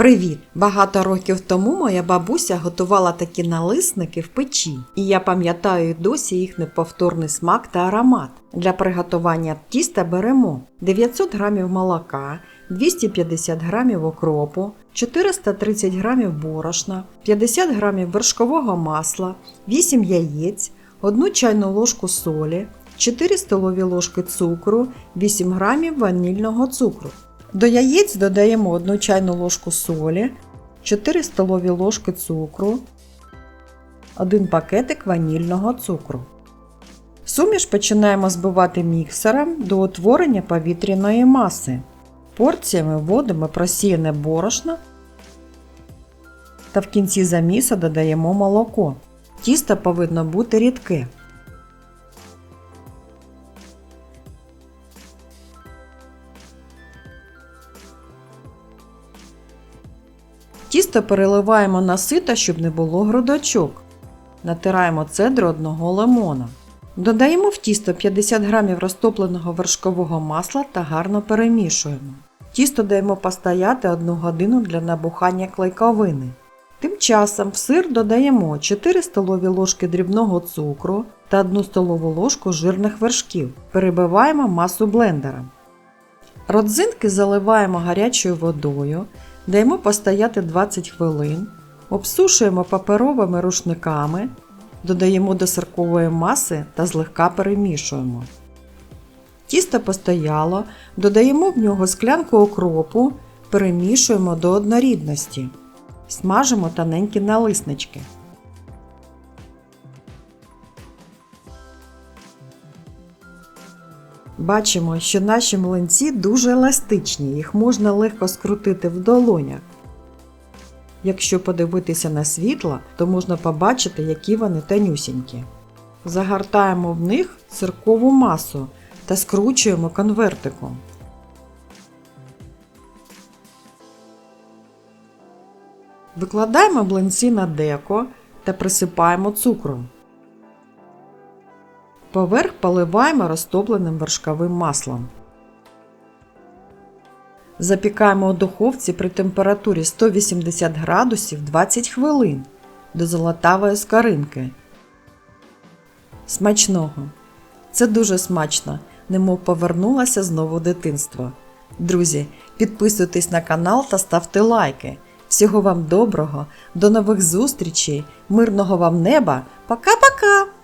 Привіт! Багато років тому моя бабуся готувала такі налисники в печі, і я пам'ятаю досі їх неповторний смак та аромат. Для приготування тіста беремо 900 г молока, 250 г окропу, 430 г борошна, 50 г вершкового масла, 8 яєць, 1 чайну ложку солі, 4 столові ложки цукру, 8 г ванільного цукру. До яєць додаємо 1 чайну ложку солі, 4 столові ложки цукру, 1 пакетик ванільного цукру. Суміш починаємо збивати міксером до утворення повітряної маси. Порціями вводимо просіяне борошно та в кінці замісу додаємо молоко. Тісто повинно бути рідке. Тісто переливаємо на сито, щоб не було грудочок. Натираємо цедру одного лимона. Додаємо в тісто 50 г розтопленого вершкового масла та гарно перемішуємо. Тісто даємо постояти 1 годину для набухання клейковини. Тим часом в сир додаємо 4 столові ложки дрібного цукру та 1 столову ложку жирних вершків. Перебиваємо масу блендером. Родзинки заливаємо гарячою водою, даємо постояти 20 хвилин, обсушуємо паперовими рушниками, додаємо до сиркової маси та злегка перемішуємо. Тісто постояло, додаємо в нього склянку окропу, перемішуємо до однорідності. Смажимо тоненькі налиснички. Бачимо, що наші млинці дуже еластичні, їх можна легко скрутити в долонях. Якщо подивитися на світло, то можна побачити, які вони тонюсінькі. Загортаємо в них циркову масу та скручуємо конвертиком. Викладаємо блинці на деко та присипаємо цукром. Поверх поливаємо розтопленим вершковим маслом. Запікаємо у духовці при температурі 180 градусів 20 хвилин до золотавої скоринки. Смачного! Це дуже смачно, немов повернулася знову дитинство. Друзі, підписуйтесь на канал та ставте лайки. Всього вам доброго, до нових зустрічей, мирного вам неба. Пока-пока!